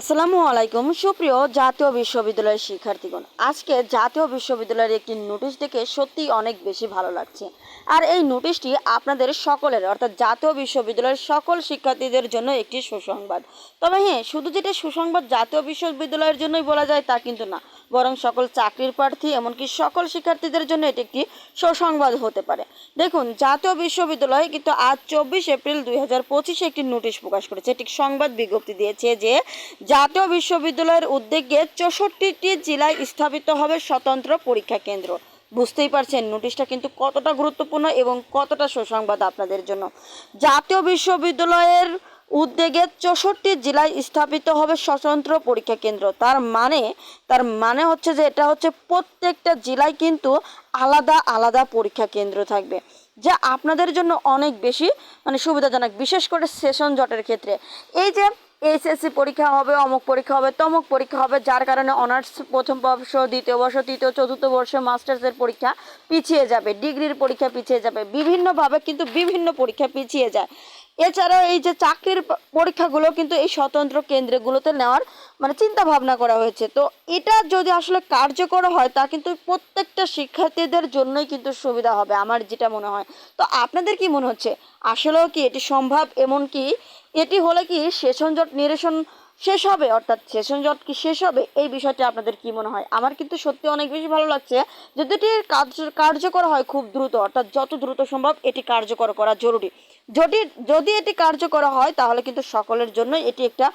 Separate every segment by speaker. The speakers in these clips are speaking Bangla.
Speaker 1: আসসালামু আলাইকুম। সুপ্রিয় জাতীয় বিশ্ববিদ্যালয়ের শিক্ষার্থীগণ, আজকে জাতীয় বিশ্ববিদ্যালয়ের একটি নোটিশ দেখে সত্যিই অনেক বেশি ভালো লাগছে। আর এই নোটিশটি আপনাদের সকলের, অর্থাৎ জাতীয় বিশ্ববিদ্যালয়ের সকল শিক্ষার্থীদের জন্য একটি সুসংবাদ। তবে হ্যাঁ শুধু যেটা সুসংবাদ জাতীয় বিশ্ববিদ্যালয়ের জন্যই বলা যায় তা কিন্তু না। বরং সকল চাকরির প্রার্থী, এমনকি সকল শিক্ষার্থীদের জন্য এটি একটি সুসংবাদ হতে পারে। দেখুন, জাতীয় বিশ্ববিদ্যালয় কিন্তু আজ চব্বিশ এপ্রিল দুই হাজার পঁচিশে একটি নোটিশ প্রকাশ করেছে। একটি সংবাদ বিজ্ঞপ্তি দিয়েছে যে জাতীয় বিশ্ববিদ্যালয়ের উদ্যোগে চৌষট্টিটি জেলায় স্থাপিত হবে স্বতন্ত্র পরীক্ষা কেন্দ্র। বুঝতেই পারছেন, নোটিশটা কিন্তু কতটা গুরুত্বপূর্ণ এবং কতটা সুসংবাদ আপনাদের জন্য। জাতীয় বিশ্ববিদ্যালয়ের উদ্যোগে চৌষট্টি জেলায় স্থাপিত হবে স্বতন্ত্র পরীক্ষা কেন্দ্র। তার মানে তার মানে হচ্ছে যে এটা হচ্ছে প্রত্যেকটা জেলায় কিন্তু আলাদা আলাদা পরীক্ষা কেন্দ্র থাকবে। যা আপনাদের জন্য অনেক বেশি মানে সুবিধাজনক, বিশেষ করে সেশন জটের ক্ষেত্রে। এই যে এইচএসসি পরীক্ষা হবে, অমুক পরীক্ষা হবে, তমুক পরীক্ষা হবে, যার কারণে অনার্স প্রথম বর্ষ, দ্বিতীয় বর্ষ, তৃতীয়, চতুর্থ বর্ষ, মাস্টার্সের পরীক্ষা পিছিয়ে যাবে, ডিগ্রির পরীক্ষা পিছিয়ে যাবে, বিভিন্নভাবে কিন্তু বিভিন্ন পরীক্ষা পিছিয়ে যায়। এছাড়াও এই যে চাকরির পরীক্ষাগুলো কিন্তু এই স্বতন্ত্র কেন্দ্রগুলোতে নেওয়ার মানে চিন্তা ভাবনা করা হয়েছে। তো এটা যদি আসলে কার্যকর হয়, তা কিন্তু প্রত্যেকটা শিক্ষার্থীদের জন্যই কিন্তু সুবিধা হবে, আমার যেটা মনে হয়। তো আপনাদের কি মনে হচ্ছে? আসলেও কি এটি সম্ভব? এমনকি এটি হলে কি সেশন জট নিরসন শেষ হবে, অর্থাৎ সেশন জট কি শেষ হবে? এই বিষয়টি আপনাদের কি মনে হয়? আমার কিন্তু সত্যি অনেক বেশি ভালো লাগছে যদি এটি কার্য কার্যকর হয় খুব দ্রুত, অর্থাৎ যত দ্রুত সম্ভব এটি কার্যকর করা জরুরি। যদি যদি এটি কার্যকর হয়, তাহলে কিন্তু সকলের জন্যই এটি একটা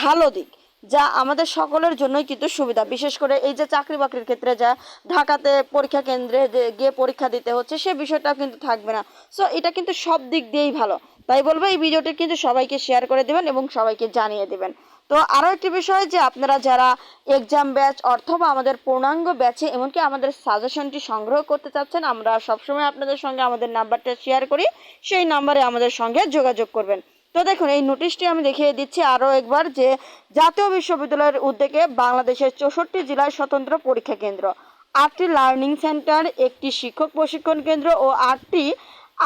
Speaker 1: ভালো দিক, যা আমাদের সকলের জন্যই কিন্তু সুবিধা। বিশেষ করে এই যে চাকরি বাকরির ক্ষেত্রে যা ঢাকাতে পরীক্ষা কেন্দ্রে গিয়ে পরীক্ষা দিতে হচ্ছে, সে বিষয়টা কিন্তু থাকবে না। সো এটা কিন্তু সব দিক দিয়েই ভালো। তাই বলব, এই ভিডিওটি কিন্তু সবাইকে শেয়ার করে দেবেন এবং সবাইকে জানিয়ে দেবেন। তো আরও একটি বিষয় যে আপনারা যারা এক্সাম ব্যাচ অথবা আমাদের পূর্ণাঙ্গ ব্যাচে এমনকি আমাদের সাজেশনটি সংগ্রহ করতে চাচ্ছেন, আমরা সবসময় আপনাদের সঙ্গে আমাদের নাম্বারটা শেয়ার করি। সেই নাম্বারে আমাদের সঙ্গে যোগাযোগ করবেন। তো দেখুন, এই নোটিশটি আমি দেখিয়ে দিচ্ছি আরও একবার যে জাতীয় বিশ্ববিদ্যালয়ের উদ্যোগে বাংলাদেশের চৌষট্টি জেলায় স্বতন্ত্র পরীক্ষা কেন্দ্র, আটটি লার্নিং সেন্টার একটি শিক্ষক প্রশিক্ষণ কেন্দ্র ও আটটি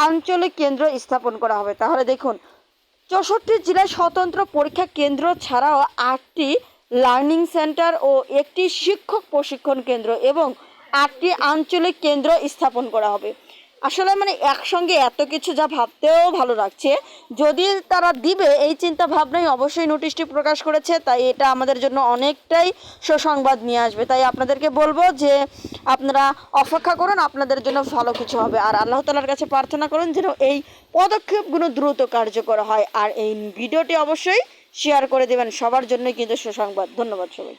Speaker 1: আঞ্চলিক কেন্দ্র স্থাপন করা হবে। তাহলে দেখুন চৌষট্টি জেলায় স্বতন্ত্র পরীক্ষা কেন্দ্র ছাড়াও আটটি লার্নিং সেন্টার ও একটি শিক্ষক প্রশিক্ষণ কেন্দ্র এবং আটটি আঞ্চলিক কেন্দ্র স্থাপন করা হবে। আসলে মানে একসঙ্গে এত কিছু যা ভাবতেও ভালো লাগছে। যদি তারা দিবে, এই চিন্তা ভাবনাই অবশ্যই নোটিশটি প্রকাশ করেছে, তাই এটা আমাদের জন্য অনেকটাই সুসংবাদ নিয়ে আসবে। তাই আপনাদেরকে বলব যে, আপনারা অপেক্ষা করুন, আপনাদের জন্য ভালো কিছু হবে। আর আল্লাহ তালার কাছে প্রার্থনা করুন যেন এই পদক্ষেপগুলো দ্রুত কার্যকর হয়। আর এই ভিডিওটি অবশ্যই শেয়ার করে দেবেন। সবার জন্যই কিন্তু সুসংবাদ। ধন্যবাদ সবাইকে।